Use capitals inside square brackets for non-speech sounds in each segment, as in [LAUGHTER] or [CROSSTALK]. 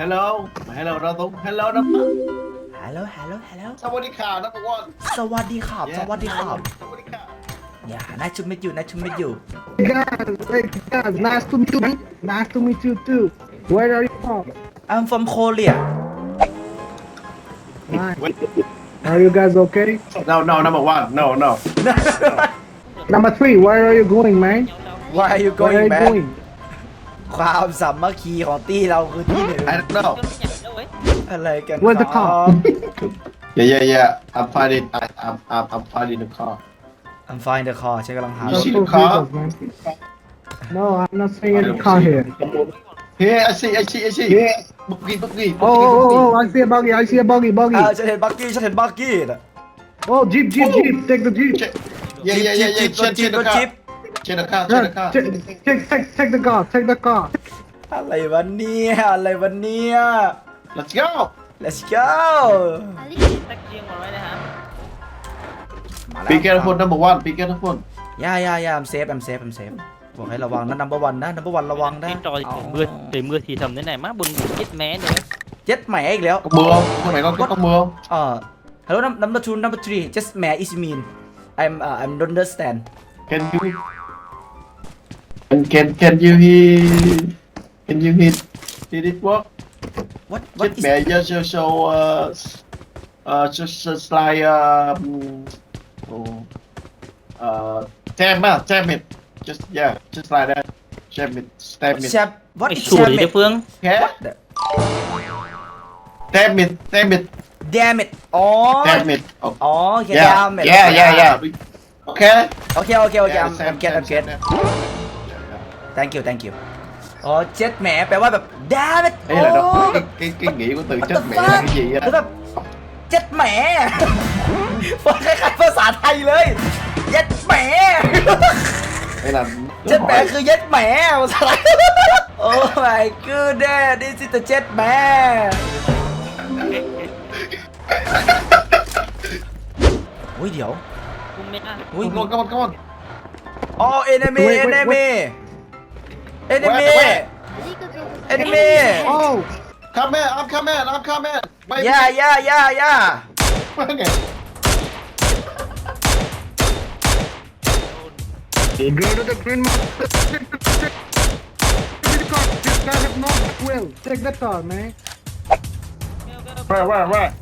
Hello Hello นะตุ๊ก Hello นะตุ๊กฮัลโหลฮัลโหลฮัลโหลสวัสดีค่ะนะตุ๊กวอนสวัสดีครับ สวัสดีครับ สวัสดีค่ะ Yeah, nice to meet you, nice to meet you. Guys, hey guys, nice to meet you. Nice to meet you too. Where are you from? I'm from Korea. Hi. Are you guys okay? No, no, number one, no, no. number three, where are you going, man? Where are you going, where are you man? Going? ความสามัคคีของตี้เราคือที่หนึ่ง I don't know อะไรกัน Where's the ครับ car? yeah yeah yeah I'm finding I I'm I'm I'm finding the car I'm fine the car ฉันกำลังหา You Don't see so the car? serious, man. No, I'm not seeing any car here. here I see I see I see บุกกี้บุกกี้ Oh, oh, oh, oh, I see a buggy, I see a buggy, อ้าว buggy. ฉันเห็นบักกี้ฉันเห็นบักกี้น่ะ Oh, jeep, jeep, jeep, take the jeep. yeah yeah yeah จิ๊ yeah บจิ๊บ check รถ check จิ๊ the บ car check the car check the car Take, take, take, take the car, take the car. อะไรวันนี้อะไรวันนี้ let's go let's go ตะเกียงหมดไว้นะครับ มาแล้ว be careful number one be careful ย่าย่าย่า I'm safe I'm safe I'm safe บอกให้ระวังนะ number one นะ number one ระวังนะที่จอยมือถือมือทีทำได้ไหนมาบนยึดแม้เนี่ยเจ็ดแหมอีกแล้ว có mưa không có mày có có mưa không เอ่อ hello num- number two number three just แหม is mean I'm uh, I'm don't understand can you And can can you hit? Can you hit? Did it work? What What is it? just show show uh uh just just like um oh, uh damn it ah, damn it just yeah just like that damn it damn it Shab, what Mày is xui đấy The- damn it damn it Damn it! Oh, damn it oh oh, okay, yeah damn it. yeah yeah yeah okay okay, okay, okay. Yeah, I'm, same, I'm get, I'm same, same, same. Thank you thank you อ๋อเจ็ดแหมแปลว่าแบบ damn it đây là โอ้ nó cái cái cái nghĩa của từ What chết the mẹ fuck? là cái gì แล้ว á แบบเจ็ดแหมฟังคล้ายๆภาษาไทยเลยเจ็ดแหม đây là เจ็ดแหมคือเย็ดแหมภาษาไทย Oh my goodness this is the เจ็ดแหม อุ้ยเดี๋ยว คุ้มไหมอะอุ้ย come on come on come on อ๋อ enemy Wait, wait, enemy เอนิเมะเอนิเมะ Oh, come in, I'm coming, I'm coming. Wait, ย่าย่าย่าย่า wait a minute. They go to the green market. Take the car. This guy have not well. Take that car, man. Right, right, right.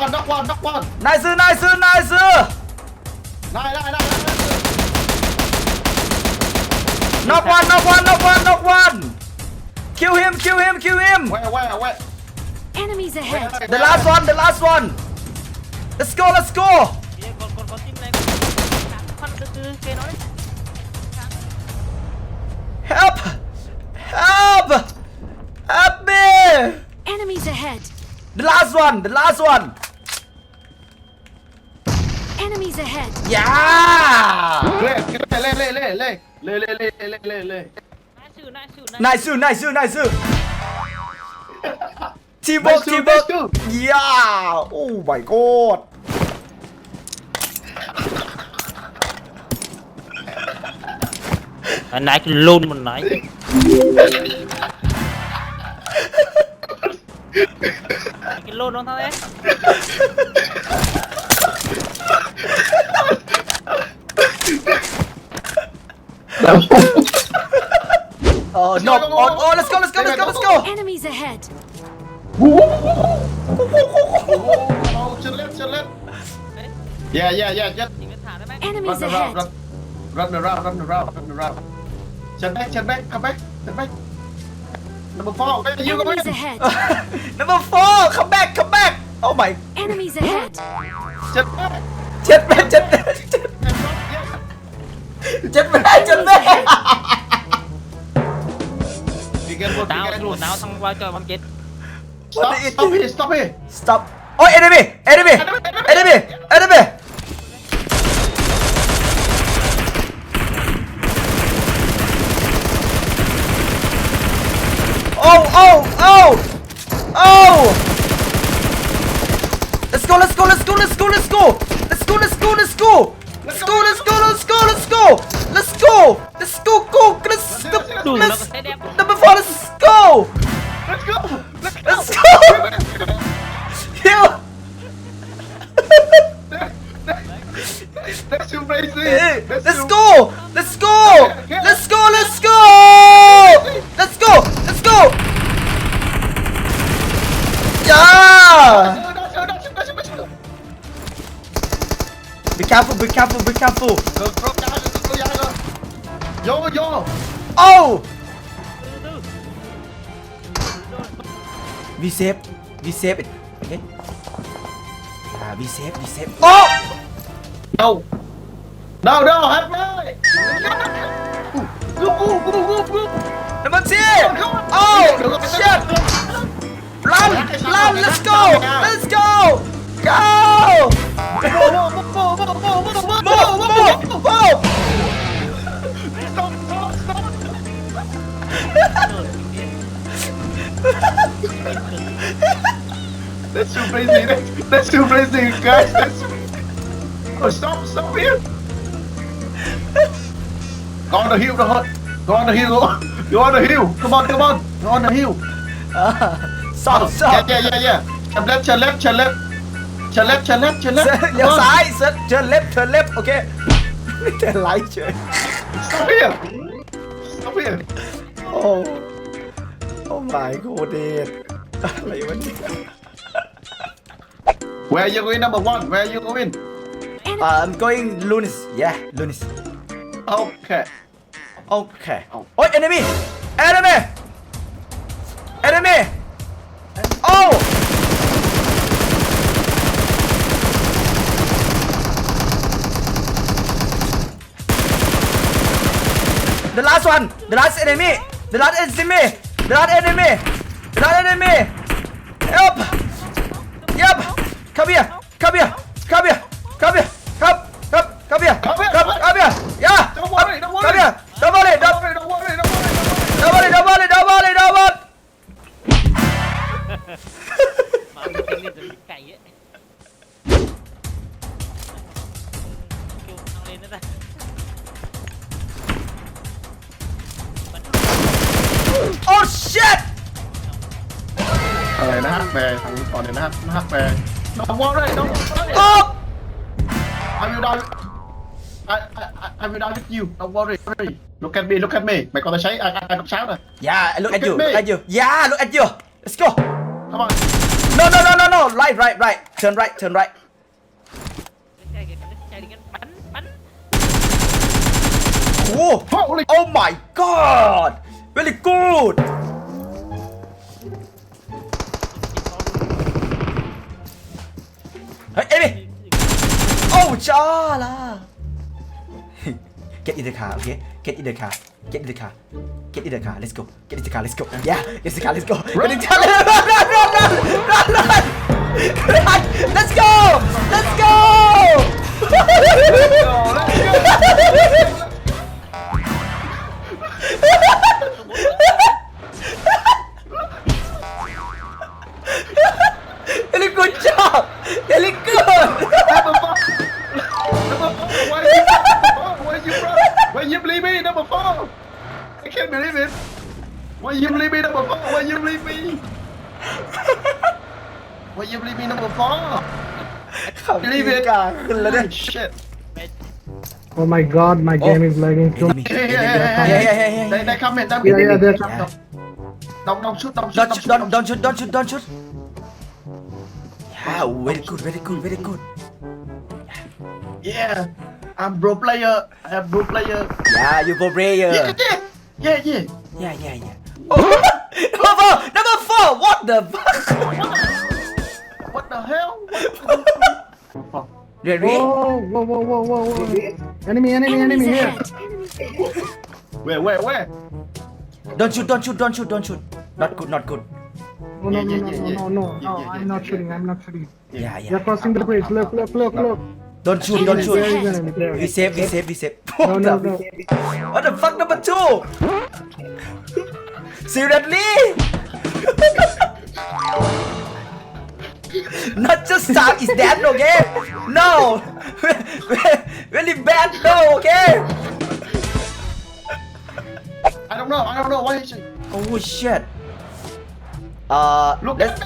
one, knock one, knock one. Nice, nice, nice. Nice, nice, nice, nice. Knock one, knock one, knock one, knock one. Kill him, kill him, kill him. Where, where, where? Enemies ahead. The last one, the last one. Let's go, let's go. Help! Help! Help me! Enemies ahead! The last one! The last one! Enemies ahead. Yeah. Lê, lê, lê, lê, lê, lê, lê, lê, lê, lê, lê. Nice, nice, nice. Teamwork, teamwork. Yeah. Oh my god. Anh nãy luôn mình nãy. cái lôn nó [LAUGHS] thôi đấy oh no! Oh, oh, let's go! Let's go! Let's go! Let's go! Enemies ahead. Oh, chillet, chillet. Yeah, yeah, yeah, yeah. ยิงกันฐานได้ไหม Enemies Run ahead. around, run, run around, run around, run around. Stand back, stand back, come back, stand back. Number four, where are you going? Enemies ahead. [LAUGHS] Number four, come back, come back. Oh my, Enemies ahead. Stand back. เจ็ดแม่เจ็ดแม่เจ็ด Stand back, yeah. เจ็ดแม่ 쳤네. Stop, it! stop it! stop it! Stop. Oh, enemy, enemy, enemy, enemy. Oh, oh, oh, oh. Let's go, let's go, let's go, let's go, let's go. Forest! Number Forest, go! Let's go! Let's go! Let's go! yeah! that, that, that's amazing! Eh? Hey, let's go! Let's go! Let's go! Let's go! Let's go! Let's go! Yeah! Be careful, be careful, be careful! Yo, yo! Oh! We save we save it okay ah we save we save oh no no no hát mới Go, go, go, go, go. number two oh shit run run let's go let's go go that's too crazy. That's, that's too crazy, guys. That's oh, stop, stop here. Go on the hill, the hut. Go on the hill. Go on the hill. Come on, come on. Go on the hill. Uh, stop, oh, stop. Yeah, yeah, yeah, yeah. Turn left, turn left, turn left. Turn left, turn left, turn left. Come left on. left sir. Turn left, turn left. Okay. Turn right, trời. Stop here. Stop here. Oh. [LAUGHS] [LAUGHS] my god อะไรวะเนี่ย Where you going, number one? Where you going? Enemy, Uh, I'm going Lunis yeah Lunis Okay. โอเคโอ้ย enemy enemy enemy oh the last one the last enemy the last enemy the last enemy the Not enemy! Not enemy! Help! Yep! Come here! Come here! Come here! Come here! Come! Come! Come here! Come here! Come here! Yeah! Don't worry! Don't worry! Come here! Don't worry! Don't worry! Don't worry! Don't worry! Don't worry! Don't worry! Don't worry! Hãy subscribe cho kênh Ghiền Mì Gõ Để không bỏ lỡ những video hấp dẫn shit อะไรนะฮะแปลทางก่อนเลยนะฮะนะฮะแปล Don't worry, don't worry. oh I will die. I, I, I- I will die with you. Don't worry. worry. Look at me, look at me. Mày còn thấy ai ai gặp sao nè. yeah I look at Look you at me. look at you yeah look at you let's go Come on. no no no no no right right right turn right turn right ใช่กันใช่กันปันปัน oh Holy oh my god very good ฮ้ยเอ็ม Oh, Chala! Get in the car, okay? Get in the car. Get in the car. Get in the car. Let's go. Get in the car. Let's go. Yeah, get in the car. Let's go. Get in the car. Run, run, run, run, run, run. Run. Let's go. Let's go. Very good job. Very good. number four. Number four. Why you number four? Why you run? Why you believe me? Number four. I can't believe it. Why you believe me? Number four. Why you believe me? Why you believe me? Number four. Believe it. กลางขึ้นแล้วเนี่ย Shit. Oh my god, my game is lagging too. Enemy. Hey, hey, hey, Yeah, hey, yeah, yeah, yeah, They, they come in. They Yeah, yeah, they're come coming. Don't, don't shoot. Don't shoot. Don't shoot, don't, don't shoot, don't shoot, don't shoot. Yeah, very good, very good, very good. Yeah. I'm pro player. I'm pro player. Yeah, you go player. Yeah, yeah. Yeah, yeah. Yeah, yeah, yeah. Oh, [LAUGHS] number four, number four. What the [LAUGHS] fuck? What the hell? What? Really? Oh, whoa, whoa, whoa, whoa, whoa. Enemy, enemy, enemy enemies here. Where, where, where? Don't shoot, don't shoot, don't shoot, don't shoot. Not good, not good. Oh, no, no, Yeah, no, yeah, no, yeah, no, no, yeah, no, yeah, I'm yeah, not yeah. shooting, I'm not shooting. Yeah, They're crossing the bridge. Look, look, look, look. Don't shoot, don't shoot. There is enemy, there We is. save, we save, we save. No, no, no. What the fuck, number two? Seriously? [LAUGHS] Not just start is that okay? No, [LAUGHS] very bad. No, okay? I don't know. I don't know. Why is it? Oh shit. Uh, Look let's,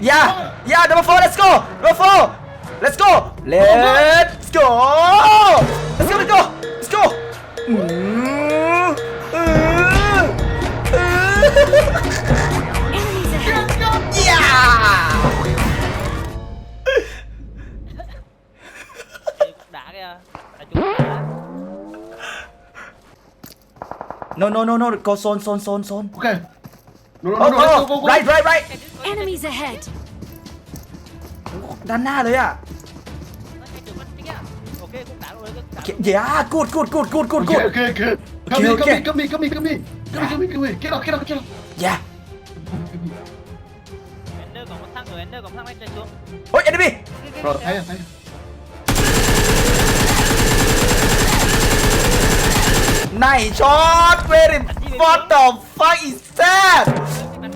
yeah, yeah, number four, let's go, number four, let's go, let's go, let's go, let's go, let's go. Yeah. [LAUGHS] No, no, no, no, go zone, zone, zone, zone. Okay. No, no, oh no, no, let's oh go, go, go. right right right Enemies ahead. ด้านหน้าเลยอ่ะ โอเคกูด่าเลยก็ด่า yeah good good good good good Okay, good okay, okay. Come Okay, in, okay. come in, come in, come in, come in. Come in, come in, come in. Get out, get out, get out. yeah เอนเดอร์ของมันทั้งเออเอนเดอร์ของทั้งไม่เจอจุ๊บ โอ้ย enemy Bro, tayo, tayo. nice shot very what the fuck is that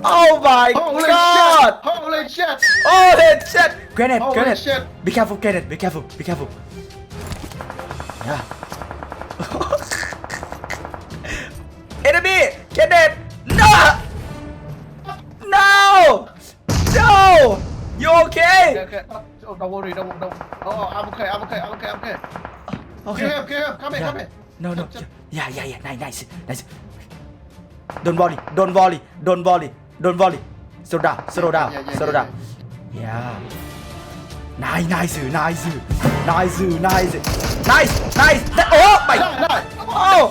oh my god. Holy god shit! Holy shit! oh shit grenade Holy grenade shit! be careful grenade be careful be careful yeah [LAUGHS] enemy grenade no no no you okay Okay, okay. Oh, don't worry, don't, don't. Oh, I'm okay, I'm okay, I'm okay, I'm okay. okay Get him, get him. Come here, come here. No, no. Yeah, yeah, yeah. Nice, nice, nice. Don't worry, don't worry, don't worry, don't worry. Slow down, slow down, Yeah, yeah, slow yeah, down. Yeah. Nice, nice, nice, nice, nice, nice, nice. That- Oh my. Die, die. Oh,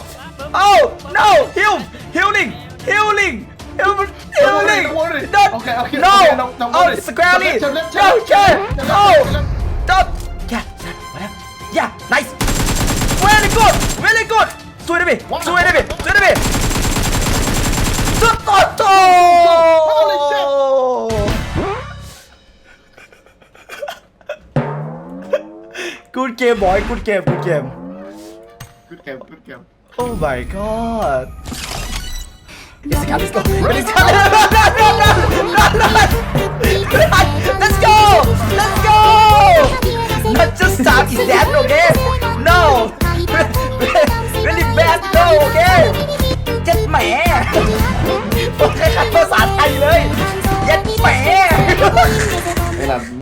oh no! Heal, healing, healing, heal, healing. Don't worry, don't worry. Don't- Okay, okay, No. okay, don't- don't Oh, worry. squarely. Turn left, No, turn okay. left, turn left, Oh, turn left. don't. Yeah, that, whatever. Yeah, nice. Very good, very good. ช่วยได้ไหมช่วยได้ไหมช่วยได้ไหมสุ game boy good game good game Good game, good game. oh my god let's go let's go let's go no no no no no no no let's go let's go not just stop is that okay no really bad no okay เจ็ดแหมผมใช้คำภาษาไทยเลย เย็ดแหม